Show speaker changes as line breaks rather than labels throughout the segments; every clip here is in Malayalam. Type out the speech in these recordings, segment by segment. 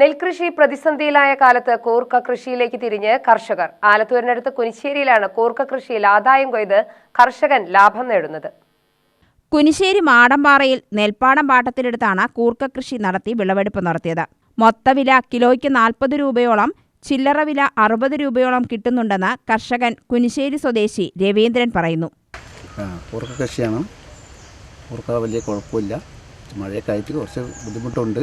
നെൽകൃഷി പ്രതിസന്ധിയിലായ കാലത്ത് കോർക്ക കൃഷിയിലേക്ക് തിരിഞ്ഞ് കർഷകർ. ആലത്തൂരിനടുത്ത് കുനിശ്ശേരിയിലാണ് കോർക്ക കൃഷിയിൽ ആദായം കൊയ്ത് കർഷകൻ ലാഭം നേടുന്നത്.
കുനിശ്ശേരി മാടമ്പാറയിൽ നെൽപ്പാടം പാട്ടത്തിലെടുത്താണ് കൂർക്ക കൃഷി നടത്തി വിളവെടുപ്പ് നടത്തിയത്. മൊത്തവില കിലോയ്ക്ക് നാൽപ്പത് രൂപയോളം ചില്ലറ വില അറുപത് രൂപയോളം കിട്ടുന്നുണ്ടെന്ന് കർഷകൻ കുനിശ്ശേരി സ്വദേശി രവീന്ദ്രൻ പറയുന്നു.
കൂർക്ക കൃഷിയാണ്. കൂർക്ക വലിയ കുഴപ്പമില്ല. മഴയൊക്കെ ആയിട്ട് കുറച്ച് ബുദ്ധിമുട്ടുണ്ട്.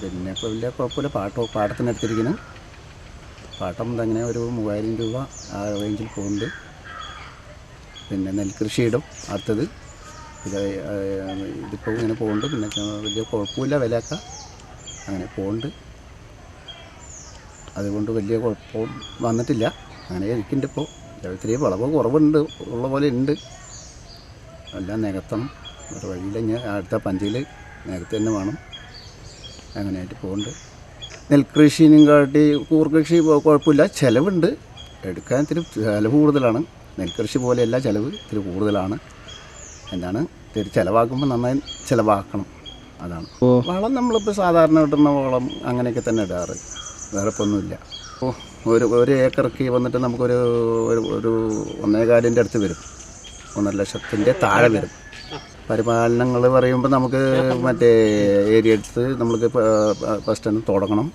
പിന്നെ ഇപ്പോൾ വലിയ കുഴപ്പമില്ല. പാട്ട് പാട്ടത്തിന് എടുത്തിരിക്കുന്നു. പാട്ടം അങ്ങനെ ഒരു മൂവായിരം രൂപ ആ റേഞ്ചിൽ പോകുന്നുണ്ട്. പിന്നെ നെൽകൃഷി ഇടും അടുത്തത്. ഇത് ഇതിപ്പോൾ ഇങ്ങനെ പോകുന്നുണ്ട്. പിന്നെ വലിയ കുഴപ്പമില്ല വിലയൊക്കെ. അങ്ങനെ പോകുന്നുണ്ട്. അതുകൊണ്ട് വലിയ കുഴപ്പം വന്നിട്ടില്ല. അങ്ങനെ ഇരിക്കുന്നുണ്ട് ഇപ്പോൾ ഇത്തിരി വിളവ് കുറവുണ്ട്. ഉള്ള പോലെ ഉണ്ട്. എല്ലാം നികത്തണം. ഒരു വഴിയിൽ ഞാൻ അടുത്ത പഞ്ചിയിൽ നേരത്തെ തന്നെ വേണം. അങ്ങനെയായിട്ട് പോകുന്നുണ്ട് നെൽകൃഷിനും കാട്ടി കൂർകൃഷി കുഴപ്പമില്ല ചിലവുണ്ട്. എടുക്കാൻ ഇത്തിരി ചിലവ് കൂടുതലാണ്. നെൽകൃഷി പോലെയല്ല ചിലവ് ഇത്തിരി കൂടുതലാണ്. എന്താണ് ഇത്തിരി ചിലവാക്കുമ്പോൾ നന്നായി ചിലവാക്കണം. അതാണ്. വളം നമ്മളിപ്പോൾ സാധാരണ കിട്ടുന്ന വളം അങ്ങനെയൊക്കെ തന്നെ ഇടാറ്. വേറെ ഇപ്പോൾ ഒന്നുമില്ല ഒരു ഒരു ഏക്കർക്ക് വന്നിട്ട് നമുക്കൊരു ഒരു ഒരു ഒന്നേകാലിന്റെ അടുത്ത് വരും. ഒന്നര ലക്ഷത്തിന്റെ താഴെ വരും. പരിപാലനങ്ങൾ പറയുമ്പോൾ നമുക്ക് മറ്റേ ഏരിയ എടുത്ത് നമ്മൾക്ക് ഫസ്റ്റ് തന്നെ തുടങ്ങണം.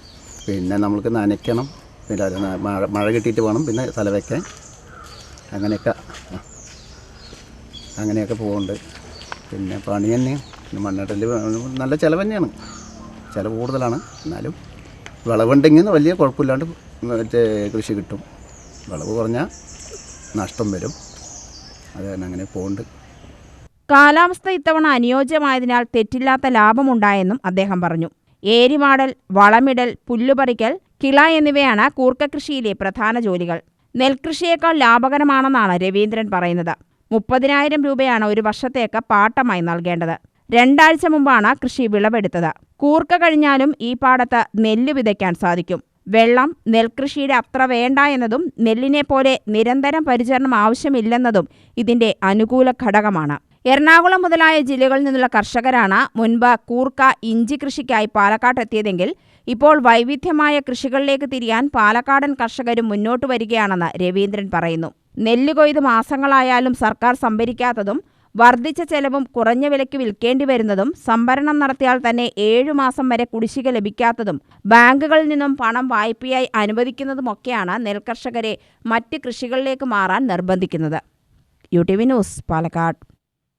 പിന്നെ നമുക്ക് നനയ്ക്കണം. പിന്നെ മഴ മഴ കിട്ടിയിട്ട് വേണം. പിന്നെ തല വയ്ക്കാൻ അങ്ങനെയൊക്കെ. അങ്ങനെയൊക്കെ പോകുന്നുണ്ട് പിന്നെ പണി തന്നെ. പിന്നെ നല്ല ചിലവ് തന്നെയാണ്. ചിലവ് കൂടുതലാണ്. എന്നാലും വിളവുണ്ടെങ്കിൽ വലിയ കുഴപ്പമില്ലാണ്ട് മറ്റേ കൃഷി കിട്ടും. വിളവ് കുറഞ്ഞാൽ നഷ്ടം വരും. അത് തന്നെ അങ്ങനെ പോകുന്നുണ്ട്
കാലാവസ്ഥ ഇത്തവണ അനുയോജ്യമായതിനാൽ തെറ്റില്ലാത്ത ലാഭമുണ്ടായെന്നും അദ്ദേഹം പറഞ്ഞു. ഏരിമാടൽ വളമിടൽ പുല്ലുപറിക്കൽ കിള എന്നിവയാണ് കൂർക്കകൃഷിയിലെ പ്രധാന ജോലികൾ. നെൽകൃഷിയേക്കാൾ ലാഭകരമാണെന്നാണ് രവീന്ദ്രൻ പറയുന്നത്. മുപ്പതിനായിരം രൂപയാണ് ഒരു വർഷത്തേക്ക് പാട്ടമായി നൽകേണ്ടത്. രണ്ടാഴ്ച മുമ്പാണ് കൃഷി വിളവെടുത്തത്. കൂർക്ക കഴിഞ്ഞാലും ഈ പാടത്ത് നെല്ല് വിതയ്ക്കാൻ സാധിക്കും. വെള്ളം നെൽകൃഷിയുടെ അത്ര വേണ്ട എന്നതും നെല്ലിനെ പോലെ നിരന്തരം പരിചരണം ആവശ്യമില്ലെന്നതും ഇതിന്റെ അനുകൂല ഘടകമാണ്. എറണാകുളം മുതലായ ജില്ലകളിൽ നിന്നുള്ള കർഷകരാണ് മുൻപ് കൂർക്ക ഇഞ്ചി കൃഷിക്കായി പാലക്കാട്ടെത്തിയതെങ്കിൽ ഇപ്പോൾ വൈവിധ്യമായ കൃഷികളിലേക്ക് തിരിയാൻ പാലക്കാടൻ കർഷകരും മുന്നോട്ട് വരികയാണെന്ന് രവീന്ദ്രൻ പറയുന്നു. നെല്ല് കൊയ്ത് മാസങ്ങളായാലും സർക്കാർ സംഭരിക്കാത്തതും വർദ്ധിച്ച ചെലവും കുറഞ്ഞ വിലയ്ക്ക് വിൽക്കേണ്ടി വരുന്നതും സംഭരണം നടത്തിയാൽ തന്നെ ഏഴു മാസം വരെ കുടിശ്ശിക ലഭിക്കാത്തതും ബാങ്കുകളിൽ നിന്നും പണം വായ്പയായി അനുവദിക്കുന്നതുമൊക്കെയാണ് നെൽകർഷകരെ മറ്റ് കൃഷികളിലേക്ക് മാറാൻ നിർബന്ധിക്കുന്നത്. U T V news Palakkad.